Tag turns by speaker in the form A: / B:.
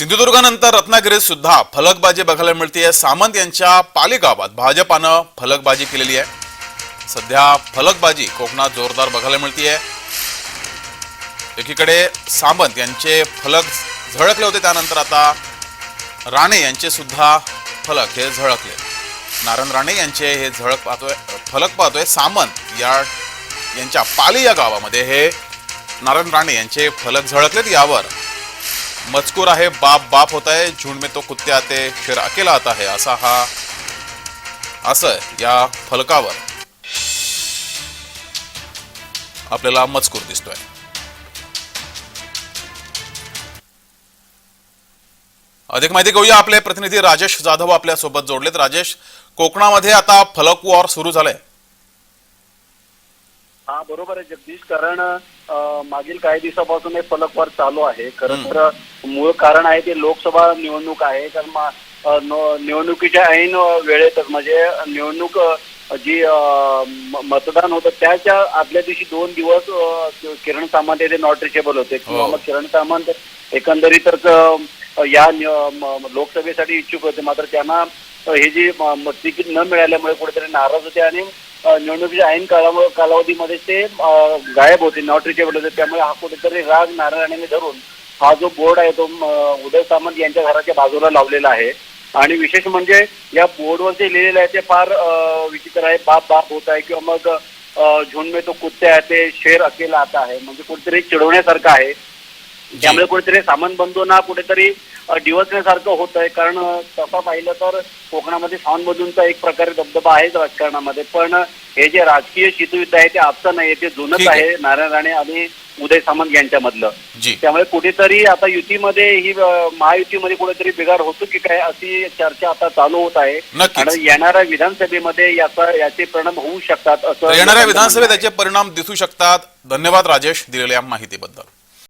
A: सिंधुदुर्गानंतर रत्नागिरीत सुद्धा फलकबाजी बघायला मिळते सामंत यांच्या पाली गावात भाजपानं फलकबाजी केलेली आहे. सध्या फलकबाजी कोकणात जोरदार बघायला मिळते एकीकडे सामंत यांचे फलक झळकले होते त्यानंतर आता राणे यांचे सुद्धा फलक हे झळकले. नारायण राणे यांचे हे झळक पाहतोय फलक पाहतोय. सामंत या यांच्या पाली या गावामध्ये हे नारायण राणे यांचे फलक झळकलेत. यावर मजकूर आहे बाप बाप होता है झुंड में तो कुत्ते आते फिर अकेला आता है असा हा असं या फलकावर. आपल्याला मजकूर दिसतोय. अधिक माहिती घेऊया आपले प्रतिनिधी राजेश जाधव आपल्यासोबत जोडलेत. राजेश कोकणामध्ये आता फलक वॉर सुरू झालंय.
B: हा बरोबर आहे जगदीश. कारण मागील काही दिवसापासून हे फलकवर चालू आहे. खरं तर मूळ कारण आहे ते लोकसभा निवडणूक आहे. कारण निवडणुकीच्या ऐन वेळेतच म्हणजे निवडणूक जी मतदान होतं त्याच्या आदल्या दिवशी दोन दिवस किरण सामंत हे नॉट रिचेबल होते. किंवा
A: हो.
B: मग किरण सामंत एकंदरीतच या लोकसभेसाठी इच्छुक होते. मात्र त्यांना हे जी तिकीट न मिळाल्यामुळे कुठेतरी नाराज होते आणि निवडणुकीच्या ऐन कालाव कालावधीमध्ये ते गायब होते नॉट रिचेबल होते. त्यामुळे हा कुठेतरी राग नारायणाने धरून हा जो बोर्ड आहे तो उदय सामंत यांच्या घराच्या बाजूला लावलेला आहे. आणि विशेष म्हणजे या बोर्डवर जे लिहिलेलं आहे ते फार विचित्र आहे. बाप बाप होत आहे किंवा मग झुंड में तो कुत्ते आहे ते शेर अकेला आता आहे. म्हणजे कुठेतरी चिडवण्यासारखं आहे. त्यामुळे कुठेतरी सामंत बंधूंना कुठेतरी डिवचण्यासारखं होत आहे कारण तसं पाहिलं तर कोकणामध्ये सावंत बंधूंचा एक प्रकारे दबदबा आहेच राजकारणामध्ये. पण हे जे राजकीय शीतयुद्ध आहे ते आजचं नाही ते जुनच
A: आहे.
B: नारायण राणे आणि उदय सामंत यांच्यामधलं. त्यामुळे कुठेतरी आता युतीमध्ये ही महायुतीमध्ये कुठेतरी बिघाड होतो की काय अशी चर्चा आता चालू होत आहे. आणि येणाऱ्या विधानसभेमध्ये याचा याचे परिणाम होऊ शकतात असं
A: येणाऱ्या विधानसभेत. त्याचे परिणाम दिसू शकतात. धन्यवाद राजेश दिलेल्या माहितीबद्दल.